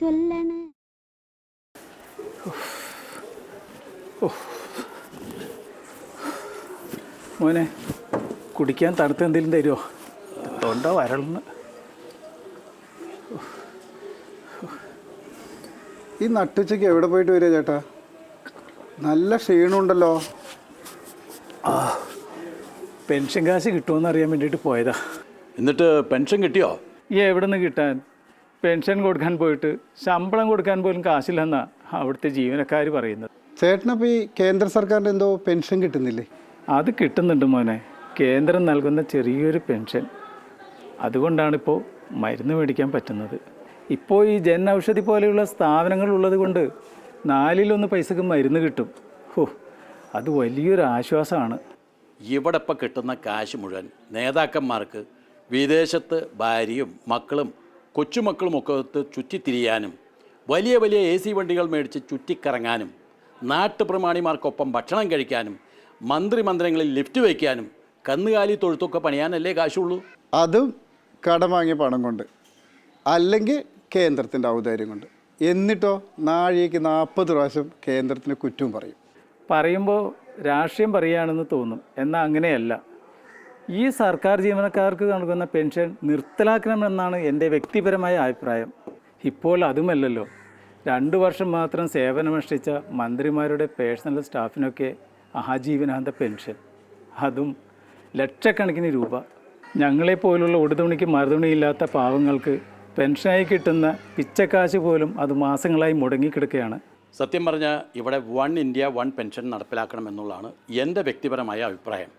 ചൊല്ലണ്. മോനെ കുടിക്കാൻ തണുത്ത എന്തെങ്കിലും തരുമോ തൊണ്ട വരളന്ന് ഈ നട്ടുച്ചയ്ക്ക് എവിടെ പോയിട്ട് വരിക ചേട്ടാ? നല്ല ക്ഷീണമുണ്ടല്ലോ. പെൻഷൻ കാശ് കിട്ടുമെന്ന് അറിയാൻ വേണ്ടിയിട്ട് പോയതാ. എന്നിട്ട് പെൻഷൻ കിട്ടിയോ? ഈ എവിടെ നിന്ന് കിട്ടാൻ? പെൻഷൻ കൊടുക്കാൻ പോയിട്ട് ശമ്പളം കൊടുക്കാൻ പോലും കാശില്ലെന്നാ അവിടുത്തെ ജീവനക്കാർ പറയുന്നത്. ചേട്ടനപ്പോൾ ഈ കേന്ദ്ര സർക്കാരിന്റെ എന്തോ പെൻഷൻ കിട്ടുന്നില്ലേ? അത് കിട്ടുന്നുണ്ട് മോനെ. കേന്ദ്രം നൽകുന്ന ചെറിയൊരു പെൻഷൻ. അതുകൊണ്ടാണിപ്പോൾ മരുന്ന് മേടിക്കാൻ പറ്റുന്നത്. ഇപ്പോൾ ഈ ജൻ ഔഷധി പോലെയുള്ള സ്ഥാപനങ്ങൾ ഉള്ളത് കൊണ്ട് നാലിലൊന്ന് പൈസക്ക് മരുന്ന് കിട്ടും. ഹോ അത് വലിയൊരു ആശ്വാസമാണ്. ഇവിടെ ഇപ്പം കിട്ടുന്ന കാശ് മുഴുവൻ നേതാക്കന്മാർക്ക് വിദേശത്ത് ഭാര്യയും മക്കളും കൊച്ചുമക്കളും ഒക്കെ ഒത്ത് ചുറ്റിത്തിരിയാനും വലിയ വലിയ എ സി വണ്ടികൾ മേടിച്ച് ചുറ്റിക്കറങ്ങാനും നാട്ടുപ്രമാണിമാർക്കൊപ്പം ഭക്ഷണം കഴിക്കാനും മന്ത്രിമന്ദിരങ്ങളിൽ ലിഫ്റ്റ് വയ്ക്കാനും കന്നുകാലി തൊഴുത്തൊക്കെ പണിയാനല്ലേ കാശുള്ളൂ? അതും കടം വാങ്ങിയ പണം കൊണ്ട് അല്ലെങ്കിൽ കേന്ദ്രത്തിന്റെ ഔദാര്യം കൊണ്ട്. എന്നിട്ടോ നാഴികയ്ക്ക് നാൽപ്പത് പ്രാവശ്യം കേന്ദ്രത്തിന് കുറ്റവും പറയും. പറയുമ്പോൾ രാഷ്ട്രീയം പറയുകയാണെന്ന് തോന്നും. എന്നാൽ അങ്ങനെയല്ല. ഈ സർക്കാർ ജീവനക്കാർക്ക് നൽകുന്ന പെൻഷൻ നിർത്തലാക്കണമെന്നാണ് എന്റെ വ്യക്തിപരമായ അഭിപ്രായം. ഇപ്പോൾ അതുമല്ലല്ലോ. രണ്ട് വർഷം മാത്രം സേവനമനുഷ്ഠിച്ച മന്ത്രിമാരുടെ പേഴ്സണൽ സ്റ്റാഫിനൊക്കെ ആജീവനാന്ത പെൻഷൻ. അതും ലക്ഷക്കണക്കിന് രൂപ. ഞങ്ങളെപ്പോലുള്ള ഉടുതുണിക്ക് മറുതുണിയില്ലാത്ത പാവങ്ങൾക്ക് പെൻഷനായി കിട്ടുന്ന പിച്ചക്കാശ് പോലും അത് മാസങ്ങളായി മുടങ്ങിക്കിടക്കുകയാണ്. സത്യം പറഞ്ഞാൽ ഇവിടെ വൺ ഇന്ത്യ വൺ പെൻഷൻ നടപ്പിലാക്കണമെന്നുള്ളതാണ് എന്റെ വ്യക്തിപരമായ അഭിപ്രായം.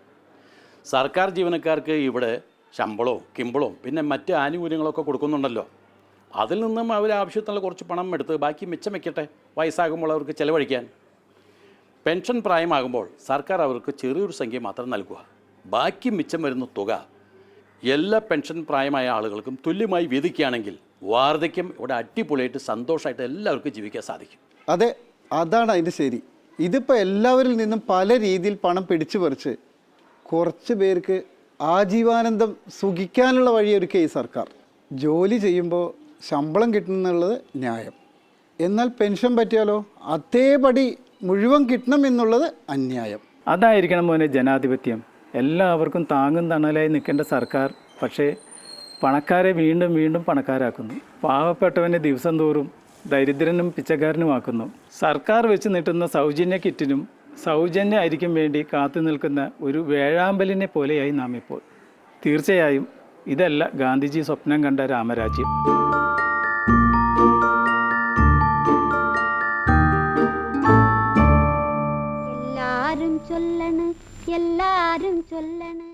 സർക്കാർ ജീവനക്കാർക്ക് ഇവിടെ ശമ്പളവും കിമ്പളവും പിന്നെ മറ്റ് ആനുകൂല്യങ്ങളൊക്കെ കൊടുക്കുന്നുണ്ടല്ലോ. അതിൽ നിന്നും അവർ ആവശ്യത്തിനുള്ള കുറച്ച് പണം എടുത്ത് ബാക്കി മിച്ചം വയ്ക്കട്ടെ വയസ്സാകുമ്പോൾ അവർക്ക് ചിലവഴിക്കാൻ. പെൻഷൻ പ്രായമാകുമ്പോൾ സർക്കാർ അവർക്ക് ചെറിയൊരു സംഖ്യ മാത്രം നൽകുക. ബാക്കി മിച്ചം വരുന്ന തുക എല്ലാ പെൻഷൻ പ്രായമായ ആളുകൾക്കും തുല്യമായി വീതിക്കുകയാണെങ്കിൽ വാർദ്ധക്യം ഇവിടെ അടിപൊളിയായിട്ട് സന്തോഷമായിട്ട് എല്ലാവർക്കും ജീവിക്കാൻ സാധിക്കും. അതെ അതാണ് അതിന്റെ ശരി. ഇതിപ്പോൾ എല്ലാവരിൽ നിന്നും പല രീതിയിൽ പണം പിടിച്ചു പറിച്ച് കുറച്ച് പേർക്ക് ആജീവാനന്ദം സുഖിക്കാനുള്ള വഴിയൊരുക്കുക ഈ സർക്കാർ. ജോലി ചെയ്യുമ്പോൾ ശമ്പളം കിട്ടുന്നുള്ളത് ന്യായം. എന്നാൽ പെൻഷൻ പറ്റിയാലോ? അതേപടി മുഴുവൻ കിട്ടണം എന്നുള്ളത് അന്യായം. അതായിരിക്കണം മോനെ ജനാധിപത്യം. എല്ലാവർക്കും താങ്ങും തണലായി നിൽക്കേണ്ട സർക്കാർ പക്ഷേ പണക്കാരെ വീണ്ടും വീണ്ടും പണക്കാരാക്കുന്നു. പാവപ്പെട്ടവനെ ദിവസം തോറും ദരിദ്രനും പിച്ചക്കാരനുമാക്കുന്നു. സർക്കാർ വെച്ച് നീട്ടുന്ന സൗജന്യ കിറ്റിനും സൗജന്യ അരിക്കും വേണ്ടി കാത്തു നിൽക്കുന്ന ഒരു വേഴാമ്പലിനെ പോലെയായി നാം ഇപ്പോൾ. തീർച്ചയായും ഇതല്ല ഗാന്ധിജി സ്വപ്നം കണ്ട രാമരാജ്യം. എല്ലാരും ചൊല്ലണ് എല്ലാരും ചൊല്ലണ്.